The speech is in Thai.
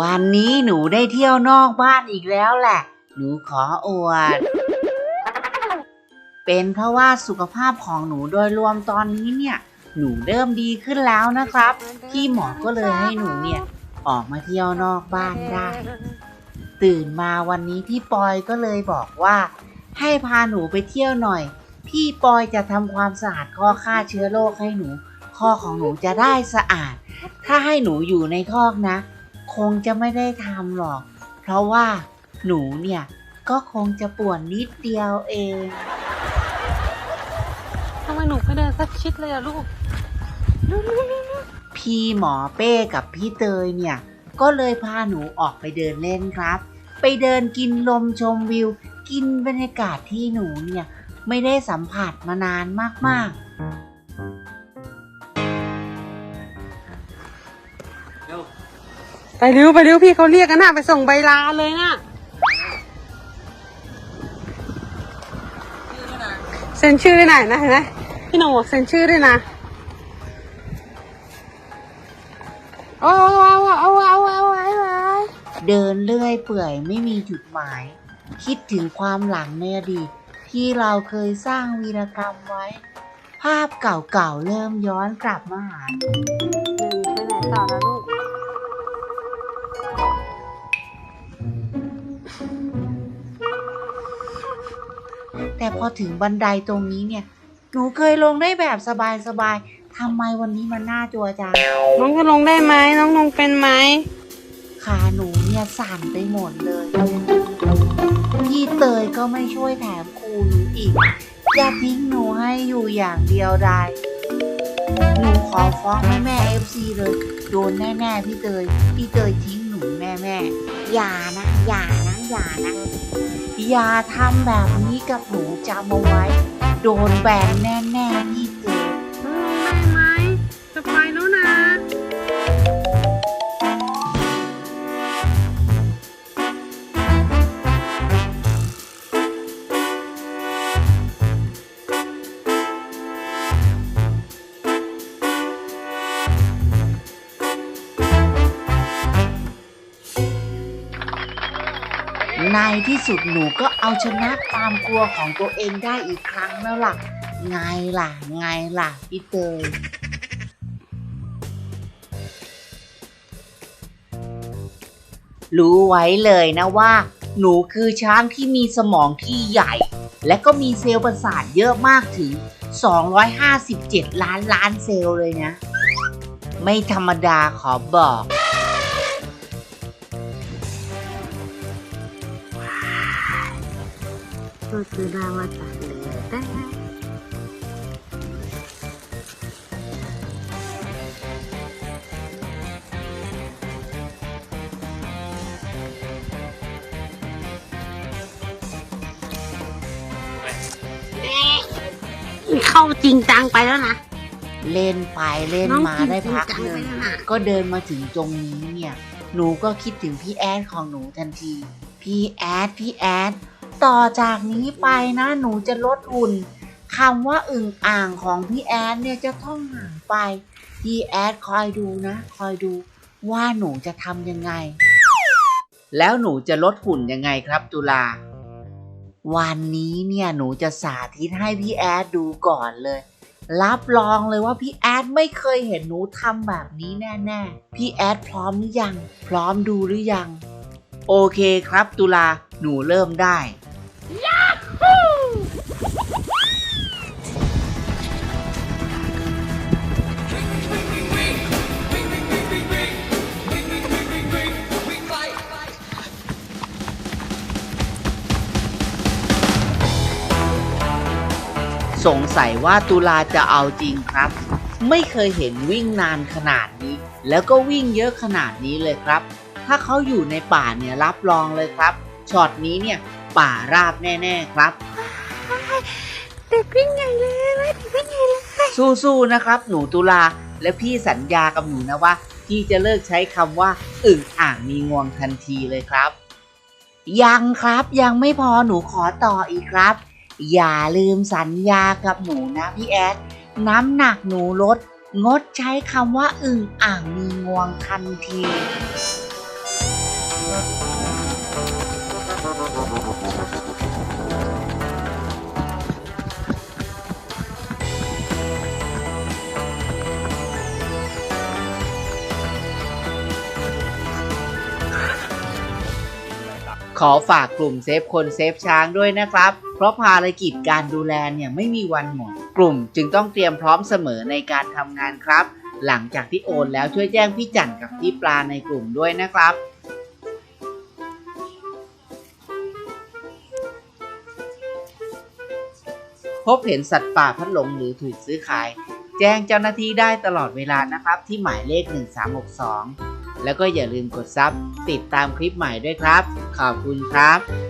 วันนี้หนูได้เที่ยวนอกบ้านอีกแล้วแหละ หนูขออวด เป็นเพราะว่าสุขภาพของหนูโดยรวมตอนนี้เนี่ย หนูเริ่มดีขึ้นแล้วนะครับ พี่หมอก็เลยให้หนูเนี่ย ออกมาเที่ยวนอกบ้านได้ ตื่นมาวันนี้พี่ปอยก็เลยบอกว่า ให้พาหนูไปเที่ยวหน่อย พี่ปอยจะทำความสะอาดข้อฆ่าเชื้อโรคให้หนูข้อของหนูจะได้สะอาด ถ้าให้หนูอยู่ในคอกนะ คงจะไม่ได้ทำหรอก เพราะว่าหนูเนี่ย ก็คงจะปวดนิดเดียวเอง ทำไมหนูไปเดินสักชิดเลยอะลูกพี่หมอเป้กับพี่เตยเนี่ย ก็เลยพาหนูออกไปเดินเล่นครับ ไปเดินกินลมชมวิว กินบรรยากาศที่หนูเนี่ย ไม่ได้สัมผัสมานานมาก ไปเร็วไปเร็วพี่เขาเรียกกันหน้าไปส่งใบลาเลยนะเซ็นชื่อได้ไหนนะเห็นไหมพี่หนุ่มบอกเซ็นชื่อได้นะเอาเอาเอาเอาเอาเอาเอาเดินเรื่อยเปื่อยไม่มีจุดหมาย คิดถึงความหลังในอดีตที่เราเคยสร้างวีรกรรมไว้ ภาพเก่าๆเริ่มย้อนกลับมาหาหนึ่งไปไหนต่อนะลูก แต่พอถึงบันไดตรงนี้เนี่ย หนูเคยลงได้แบบสบายๆทำไมวันนี้มันน่าจัวจังน้องจะลงได้ไหมน้องลงเป็นไหมขาหนูเนี่ยสั่นไปหมดเลย พี่เตยก็ไม่ช่วยแถมครูหนูอีกอย่าทิ้งหนูให้อยู่อย่างเดียวดายหนูขอฟ้องแม่แม่เอฟซีเลย โดนแน่ๆพี่เตย พี่เตยทิ้งหนูแม่แม่ๆอย่านะ อย่านะ อย่านะ อย่าทำแบบนี้กับหนูจำเอาไว้ โดนแบนแน่ๆนี่ ในที่สุดหนูก็เอาชนะความกลัวของตัวเองได้อีกครั้งแล้วล่ะ ไงล่ะ ไงล่ะพี่เตยรู้ไว้เลยนะว่า หนูคือช้างที่มีสมองที่ใหญ่ และก็มีเซลล์ประสาทเยอะมากถึง 257 ล้านล้านเซลล์เลยนะ ไม่ธรรมดาขอบอก ตัวคือดามาจากเหลือแต่เข้าจริงจังไปแล้วนะ เล่นไปเล่นน้องมากินได้จริงพักจังหไปนึ่งแล้วนะก็เดินมาถึงตรงนี้เนี่ย หนูก็คิดถึงพี่แอดของหนูทันที พี่แอดพี่แอด ต่อจากนี้ไปนะหนูจะลดหุ่นคำว่าอึ่งอ่างของพี่แอดเนี่ยจะต้องหายไป พี่แอดคอยดูนะ คอยดูว่าหนูจะทำยังไง แล้วหนูจะลดหุ่นยังไงครับตุลา วันนี้เนี่ยหนูจะสาธิตให้พี่แอดดูก่อนเลย รับรองเลยว่าพี่แอดไม่เคยเห็นหนูทำแบบนี้แน่ๆ พี่แอดพร้อมหรือยัง พร้อมดูหรือยัง โอเคครับตุลาหนูเริ่มได้ สงสัยว่าตุลาจะเอาจริงครับ ไม่เคยเห็นวิ่งนานขนาดนี้ แล้วก็วิ่งเยอะขนาดนี้เลยครับ ถ้าเขาอยู่ในป่าเนี่ยรับรองเลยครับช็อตนี้เนี่ยป่าราบแน่ ๆครับเด็กวิ่งใหญ่เลยเด็กวิ่งใหญ่เลยสู้ๆนะครับ หนูตุลาและพี่สัญญากับหนูนะว่าพี่จะเลิกใช้คำว่าอึ่งอ่างมีงวงทันทีเลยครับ ยังครับยังไม่พอหนูขอต่ออีกครับ อย่าลืมสัญญากับหนูนะพี่แอด น้ำหนักหนูลด งดใช้คำว่าอึ่งอ่างมีงวงทันที ขอฝากกลุ่มเซฟคนเซฟช้างด้วยนะครับ เพราะภารกิจการดูแลเนี่ยไม่มีวันหมด กลุ่มจึงต้องเตรียมพร้อมเสมอในการทำงานครับ หลังจากที่โอนแล้วช่วยแจ้งพี่จันกับพี่ปลาในกลุ่มด้วยนะครับ พบเห็นสัตว์ป่าพัดหลงหรือถูกซื้อขาย แจ้งเจ้าหน้าที่ได้ตลอดเวลานะครับ ที่หมายเลข 1362 แล้วก็อย่าลืมกดซับติดตามคลิปใหม่ด้วยครับ ขอบคุณครับ